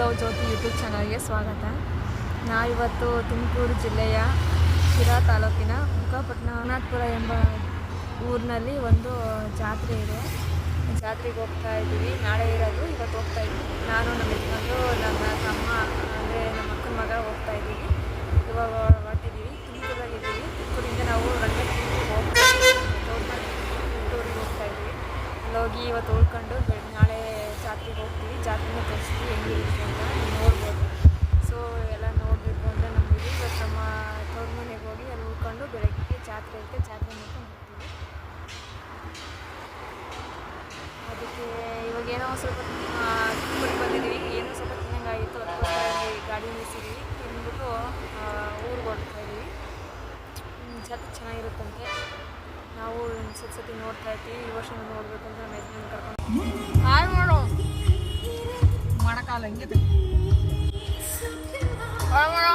Love ಜ್ಯೋತಿ YouTube ಚಾನಲ್ಗೆ ಸ್ವಾಗತ. ನಾವಿವತ್ತು ತುಮಕೂರು ಜಿಲ್ಲೆಯ ಶಿರಾ ತಾಲೂಕಿನ ಮುಖಪಟ್ಟಣ ನಾಥಪುರ ಎಂಬ ಊರಿನಲ್ಲಿ ಒಂದು ಜಾತ್ರೆ ಇದೆ. ಜಾತ್ರೆಗೆ ಹೋಗ್ತಾ ಇದ್ದೀವಿ. ನಾಳೆ ಇರೋದು ಇವತ್ತು ಹೋಗ್ತಾ ಇದ್ದೀವಿ. ನಾನು, ನಮ್ಮ ಯಜಮಾನ್ರು ನನ್ನ ತಮ್ಮ, ಅಂದರೆ ನಮ್ಮ ಅಕ್ಕನ ಮಗ ಹೋಗ್ತಾ ಇದ್ದೀವಿ. ಇವಾಗ ಹೊರಟಿದ್ದೀವಿ. ತುಮಕೂರಾಗಿದ್ದೀವಿ ತುಮಕೂರಿಂದ ನಾವು ರಂಗನತಿಟ್ಟಿಗೆ ಹೋಗ್ತಾ ಇದ್ದೀವಿ. ಟೂರಿಗೆ ಹೋಗ್ತಾ ಇದ್ದೀವಿ. ಅಲ್ಲಿ ಹೋಗಿ ಇವತ್ತು ಉಳ್ಕೊಂಡು ನಾಳೆ ಜಾತ್ರೆಗೆ ಹೋಗ್ತೀವಿ. ಜಾತ್ರೆನ ತೋರಿಸ್ತೀವಿ. ಹೆಂಗಿರುತ್ತೆ ಅಂತ ನೋಡ್ಬೋದು. ಸೊ ಎಲ್ಲ ನೋಡಬೇಕು ಅಂತ ನಮಗೆ ಇವತ್ತು ನಮ್ಮ ತವ್ರ ಮನೆಗೆ ಹೋಗಿ ಅಲ್ಲಿ ಉಳ್ಕೊಂಡು ಬೆಳಗ್ಗೆ ಜಾತ್ರೆ ಇರುತ್ತೆ. ಜಾತ್ರೆ ನೋಡ್ಕೊಂಡು ಹೋಗ್ತೀವಿ. ಅದಕ್ಕೆ ಇವಾಗ ಏನೋ ಸ್ವಲ್ಪ ತುಮಕೂರಿಗೆ ಬಂದಿದ್ದೀವಿ. ಏನೋ ಸ್ವಲ್ಪ ತಿನ್ನಂಗಾಗಿತ್ತು. ಅದಕ್ಕೋಸ್ಕರ ಗಾಡಿ ನಿಲ್ಲಿಸಿದ್ದೀವಿ. ತಿಂದ್ಬಿಟ್ಟು ಊರಿಗೆ ಹೊರಡ್ತಾ ಇದ್ದೀವಿ ಜಾತ್ರೆ ಚೆನ್ನಾಗಿರುತ್ತಂತೆ ನಾವು ಸತ್ ಸತಿ ನೋಡ್ತಾ ಇರ್ತೀವಿ, ಈ ವರ್ಷ ನೋಡ್ಬೇಕು ಅಂತ ನಮ್ಮ ಯಜಮಾನ್ ಕರ್ಕೊಂಡು ಹಾಯ್ ಮಾಡು. ಮಾಡೋ ಹಿಂಗೆ ಹಾಯ್ ಮಾಡು.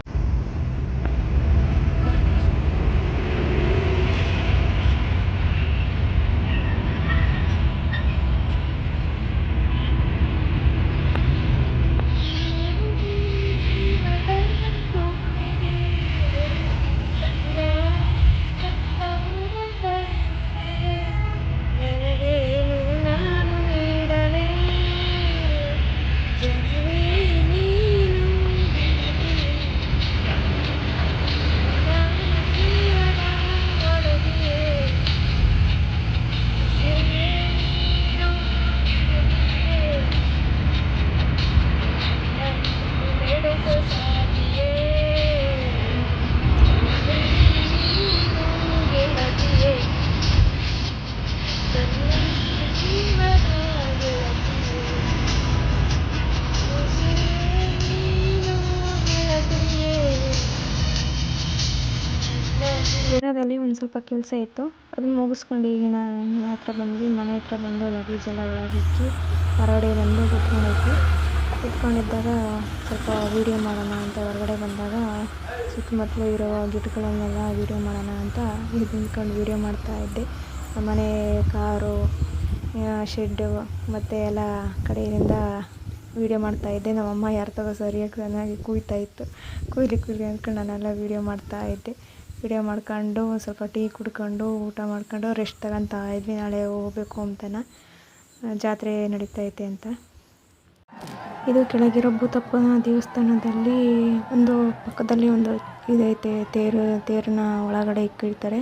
ಶಿರಾದಲ್ಲಿ ಒಂದು ಸ್ವಲ್ಪ ಕೆಲಸ ಇತ್ತು. ಅದನ್ನ ಮುಗಿಸ್ಕೊಂಡು ಈಗ ನಾನು ಹತ್ರ ಬಂದ್ವಿ. ಮನೆ ಹತ್ರ ಬಂದು ಲಗೇಜ್ ಎಲ್ಲ ಒಳಗೆ ಹೊರಗಡೆ ಬಂದು ಕೂತ್ಕೊಂಡಿದ್ವಿ. ಕುತ್ಕೊಂಡಿದ್ದಾಗ ಸ್ವಲ್ಪ ವೀಡಿಯೋ ಮಾಡೋಣ ಅಂತ ಹೊರಗಡೆ ಬಂದಾಗ ಸುತ್ತಮುತ್ತಲು ಇರೋ ಗಿಡಗಳನ್ನೆಲ್ಲ ವೀಡಿಯೋ ಮಾಡೋಣ ಅಂತ ಇದು ನಿಂತ್ಕೊಂಡು ವೀಡಿಯೋ ಮಾಡ್ತಾ ಇದ್ದೆ. ನಮ್ಮ ಮನೆ ಕಾರು ಶೆಡ್ಡು ಮತ್ತು ಎಲ್ಲ ಕಡೆಯಿಂದ ವೀಡಿಯೋ ಮಾಡ್ತಾ ಇದ್ದೆ. ನಮ್ಮಮ್ಮ ಯಾರ ತಗೋ ಸರಿಯಾಗಿ ಚೆನ್ನಾಗಿ ಕೂಯ್ತಾ ಇತ್ತು. ಕುಯ್ಲಿ ಕುಯ್ಲಿ ಅಂದ್ಕೊಂಡು ನಾನೆಲ್ಲ ವೀಡಿಯೋ ಮಾಡ್ತಾ ಇದ್ದೆ. ವಿಡಿಯೋ ಮಾಡ್ಕೊಂಡು ಸ್ವಲ್ಪ ಟೀ ಕುಡ್ಕೊಂಡು, ಊಟ ಮಾಡ್ಕೊಂಡು ರೆಸ್ಟ್ ತಗೊತಾ ಇದ್ವಿ. ನಾಳೆ ಹೋಗ್ಬೇಕು ಅಂತನ. ಜಾತ್ರೆ ನಡೀತೈತೆ ಅಂತ. ಇದು ಕೆಳಗಿರೋ ಭೂತಪ್ಪನ ದೇವಸ್ಥಾನದಲ್ಲಿ ಒಂದು ಪಕ್ಕದಲ್ಲಿ ಒಂದು ಇದೈತೆ. ತೇರು, ತೇರನ್ನ ಒಳಗಡೆ ಇಕ್ಕಿರ್ತಾರೆ.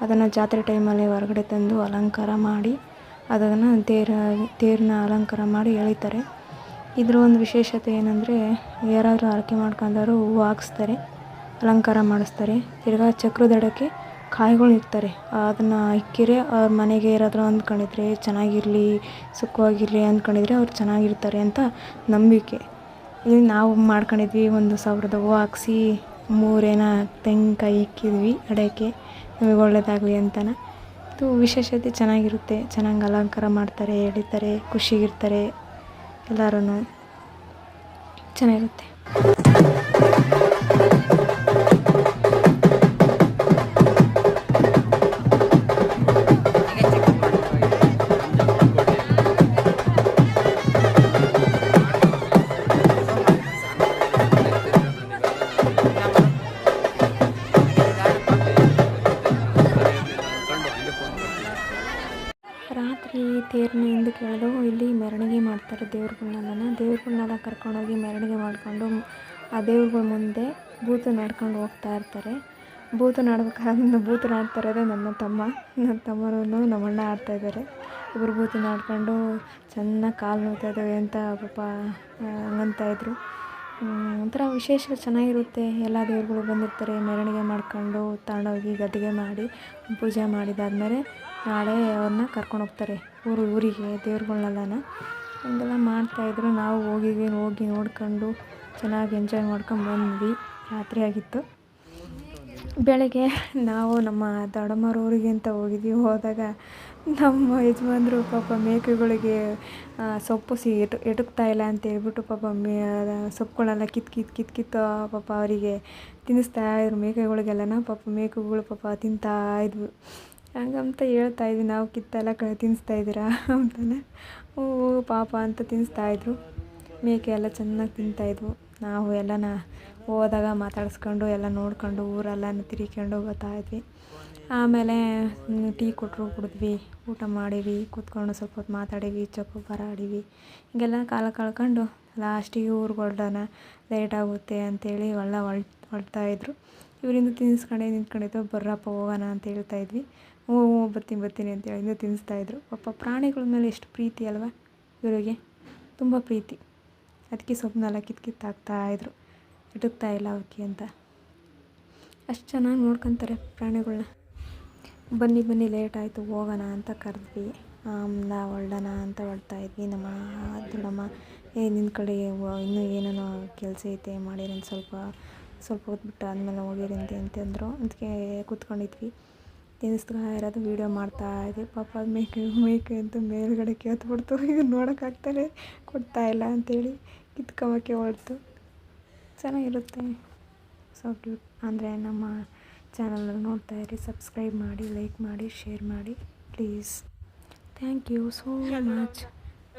ಅದನ್ನು ಜಾತ್ರೆ ಟೈಮಲ್ಲಿ ಹೊರಗಡೆ ತಂದು ಅಲಂಕಾರ ಮಾಡಿ, ಅದನ್ನು ತೇರ, ತೇರನ್ನ ಅಲಂಕಾರ ಮಾಡಿ ಎಳಿತಾರೆ. ಇದರ ಒಂದು ವಿಶೇಷತೆ ಏನಂದರೆ, ಯಾರಾದರೂ ಆರಕೆ ಮಾಡ್ಕೊಂಡವರು ಹೂವು ಹಾಕ್ಸ್ತಾರೆ. ಅಲಂಕಾರ ಮಾಡಿಸ್ತಾರೆ. ತಿರ್ಗಾ ಚಕ್ರದಡಕ್ಕೆ ಕಾಯಿಗಳು ಇರ್ತಾರೆ ಅದನ್ನು ಇಕ್ಕಿರೆ ಅವ್ರ ಮನೆಗೆ ಯಾರಾದರೂ ಅಂದ್ಕೊಂಡಿದ್ರೆ ಚೆನ್ನಾಗಿರಲಿ, ಸುಖವಾಗಿರಲಿ ಅಂದ್ಕೊಂಡಿದ್ರೆ ಅವ್ರು ಚೆನ್ನಾಗಿರ್ತಾರೆ ಅಂತ ನಂಬಿಕೆ. ಇಲ್ಲಿ ನಾವು ಮಾಡ್ಕೊಂಡಿದ್ವಿ ಒಂದು ಸಾವಿರದ ಹೂವು ಹಾಕ್ಸಿ ಮೂರೇನ ತೆಂಗಿನಕಾಯಿ ಇಕ್ಕಿದ್ವಿ ಅಡಕ್ಕೆ. ನಮಗೆ ಒಳ್ಳೇದಾಗಲಿ ಅಂತನ. ಇದು ವಿಶೇಷತೆ ಚೆನ್ನಾಗಿರುತ್ತೆ. ಚೆನ್ನಾಗಿ ಅಲಂಕಾರ ಮಾಡ್ತಾರೆ, ಎಳಿತಾರೆ, ಖುಷಿಗಿರ್ತಾರೆ. ಎಲ್ಲರೂ ಚೆನ್ನಾಗಿರುತ್ತೆ. ತೇರನ್ನ ಹಿಂದಕ್ಕೆ ಎಳೆದು ಇಲ್ಲಿ ಮೆರವಣಿಗೆ ಮಾಡ್ತಾರೆ ದೇವ್ರುಗಳ್ನೆಲ್ಲ ದೇವ್ರುಗಳ್ನೆಲ್ಲ ಕರ್ಕೊಂಡೋಗಿ ಮೆರವಣಿಗೆ ಮಾಡಿಕೊಂಡು ಆ ದೇವ್ರಗಳ ಮುಂದೆ ಭೂತ ನಡ್ಕೊಂಡು ಹೋಗ್ತಾ ಇರ್ತಾರೆ. ಬೂತು ನಡ್ಬೇಕಾದ್ರೆ ಬೂತು ನಾಡ್ತಾ ಇರೋದೇ ನನ್ನ ತಮ್ಮ. ನನ್ನ ತಮ್ಮನೂ ನಮ್ಮ ಅಣ್ಣ ಆಡ್ತಾ ಇದ್ದಾರೆ. ಇಬ್ಬರು ಬೂತು ನಾಡ್ಕೊಂಡು ಚೆನ್ನಾಗಿ ಕಾಲು ನೋಡ್ತಾ ಇದ್ದಾವೆ ಅಂತ ಪಾಪ ಹಂಗಂತ ಇದ್ರು. ಒಂಥರ ವಿಶೇಷ ಚೆನ್ನಾಗಿರುತ್ತೆ. ಎಲ್ಲ ದೇವ್ರುಗಳು ಬಂದಿರ್ತಾರೆ ಮೆರವಣಿಗೆ ಮಾಡ್ಕೊಂಡು ತಗೊಂಡೋಗಿ ಗದ್ದಿಗೆ ಮಾಡಿ ಪೂಜೆ ಮಾಡಿದಾದ್ಮೇಲೆ ನಾಳೆ ಅವ್ರನ್ನ ಕರ್ಕೊಂಡು ಹೋಗ್ತಾರೆ. ಊರು, ಊರಿಗೆ ದೇವ್ರುಗಳ್ನೆಲ್ಲನ ಹೀಗೆಲ್ಲ ಮಾಡ್ತಾಯಿದ್ರು ನಾವು ಹೋಗಿದ್ವಿ ಹೋಗಿ ನೋಡ್ಕೊಂಡು ಚೆನ್ನಾಗಿ ಎಂಜಾಯ್ ಮಾಡ್ಕೊಂಡು ಬಂದ್ವಿ. ರಾತ್ರಿ ಆಗಿತ್ತು. ಬೆಳಗ್ಗೆ ನಾವು ನಮ್ಮ ದೊಡ್ಡಮ್ಮವ್ರ ಊರಿಗೆ ಅಂತ ಹೋಗಿದ್ವಿ. ಹೋದಾಗ ನಮ್ಮ ಯಜಮಾನ್ರು ಪಾಪ ಮೇಕೆಗಳಿಗೆ ಸೊಪ್ಪು ಸಿ, ಎಟು, ಎಟುಕ್ತಾ ಇಲ್ಲ ಅಂತ ಹೇಳ್ಬಿಟ್ಟು ಪಾಪ ಮೇ ಸೊಪ್ಪುಗಳೆಲ್ಲ ಕಿತ್ ಕಿತ್ ಕಿತ್ ಕಿತ್ತು ಪಾಪ ಅವರಿಗೆ ತಿನ್ನಿಸ್ತಾ ಇದ್ರು. ಮೇಕೆಗಳಿಗೆಲ್ಲನ ಪಾಪ ಮೇಕೆಗಳು ಪಾಪ ತಿಂತಾ ಇದ್ವು. ಹಂಗಂತ ಹೇಳ್ತಾ ಇದ್ವಿ, ನಾವು ಕಿತ್ತೆಲ್ಲ ಕ ತಿನ್ನಿಸ್ತಾ ಇದ್ದೀರಾ ಅಂತಾನೆ. ಓ, ಪಾಪ ಅಂತ ತಿನ್ನಿಸ್ತಾ ಇದ್ರು. ಮೇಕೆ ಎಲ್ಲ ಚೆನ್ನಾಗಿ ತಿಂತಾಯಿದ್ವು ನಾವು ಎಲ್ಲನ ಹೋದಾಗ ಮಾತಾಡಿಸ್ಕೊಂಡು, ಎಲ್ಲ ನೋಡ್ಕೊಂಡು ತಿರ್ಕೊಂಡು ತಿರ್ಗ್ಕೊಂಡು ಬರ್ತಾಯಿದ್ವಿ ಆಮೇಲೆ ಟೀ ಕೊಟ್ಟರು ಕುಡಿದ್ವಿ. ಊಟ ಮಾಡೀವಿ ಕೂತ್ಕೊಂಡು ಸ್ವಲ್ಪ ಹೊತ್ತು ಮಾತಾಡೀವಿ ಬರ ಆಡೀವಿ ಹೀಗೆಲ್ಲ ಕಾಲ ಕಳ್ಕೊಂಡು ಲಾಸ್ಟಿಗೆ ಊರಿಗೆ ಹೊರಡೋಣ ಲೇಟ್ ಆಗುತ್ತೆ ಅಂತೇಳಿ ಒಳ್ಳೆ ಹೊಳ್ ಹೊರಡ್ತಾಯಿದ್ರು ಇವರಿಂದ ತಿನ್ನಿಸ್ಕೊಂಡೆ ನಿಂತ್ಕೊಂಡಿದ್ದು ಬರ್ರಪ್ಪ, ಹೋಗೋಣ ಅಂತ ಹೇಳ್ತಾ ಹೇಳ್ತಾಯಿದ್ವಿ ಹ್ಞೂ ಹ್ಞೂ, ಬರ್ತೀನಿ ಬರ್ತೀನಿ ಅಂತೇಳಿ ಇನ್ನೂ ತಿನ್ನಿಸ್ತಾಯಿದ್ರು ಪಾಪ ಪ್ರಾಣಿಗಳ ಮೇಲೆ ಎಷ್ಟು ಪ್ರೀತಿ ಅಲ್ವಾ ಇವರಿಗೆ. ತುಂಬ ಪ್ರೀತಿ. ಅದಕ್ಕೆ ಸೊಪ್ಪನ್ನೆಲ್ಲ ಕಿತ್ತು ಕಿತ್ತು ಎಟುಕ್ತಾ ಇಲ್ಲ ಅವಕ್ಕೆ ಅಂತ. ಅಷ್ಟು ಚೆನ್ನಾಗಿ ನೋಡ್ಕೊತಾರೆ ಪ್ರಾಣಿಗಳನ್ನ ಬನ್ನಿ ಬನ್ನಿ, ಲೇಟ್ ಆಯಿತು, ಹೋಗೋಣ ಅಂತ ಕರೆದ್ವಿ. ಆಮ್ಲ ಹೊರಡೋಣ ಅಂತ ಹೊರಡ್ತಾ ಇದ್ವಿ. ನಮ್ಮ ದೊಡ್ಡಮ್ಮ ಏ ನಿನ್ನ ಕಡೆ ಇನ್ನೂ ಏನೇನೋ ಕೆಲಸ ಐತೆ ಮಾಡಿರೋ ಸ್ವಲ್ಪ ಸ್ವಲ್ಪ ಹೊತ್ತು ಬಿಟ್ಟು ಆದಮೇಲೆ ಹೋಗಿರಂತೆ ಅಂತಂದರು ಅದಕ್ಕೆ ಕೂತ್ಕೊಂಡಿದ್ವಿ. ತಿನ್ನಿಸ್ತಾ ಇರೋದು ವೀಡಿಯೋ ಮಾಡ್ತಾ ಇದ್ವಿ ಪಾಪ ಅದು ಮೇಕೆ ಮೇಕೆ ಅಂತ ಮೇಲ್ಗಡೆ ಕೆತ್ಬಿಡ್ತು ಈಗ ನೋಡೋಕ್ಕಾಗ್ತಾನೆ ಕೊಡ್ತಾ ಇಲ್ಲ ಅಂತೇಳಿ ಕಿತ್ಕೊಂಬಕ್ಕೆ ಹೊರಡ್ತು ಚೆನ್ನಾಗಿರುತ್ತೆ. ಸೊ ಕ್ಯೂಟ್ ಅಂದರೆ ನಮ್ಮ ಚಾನಲ್ ನೋಡ್ತಾ ಇರಿ. ಸಬ್ಸ್ಕ್ರೈಬ್ ಮಾಡಿ ಲೈಕ್ ಮಾಡಿ ಶೇರ್ ಮಾಡಿ. Please thank you so much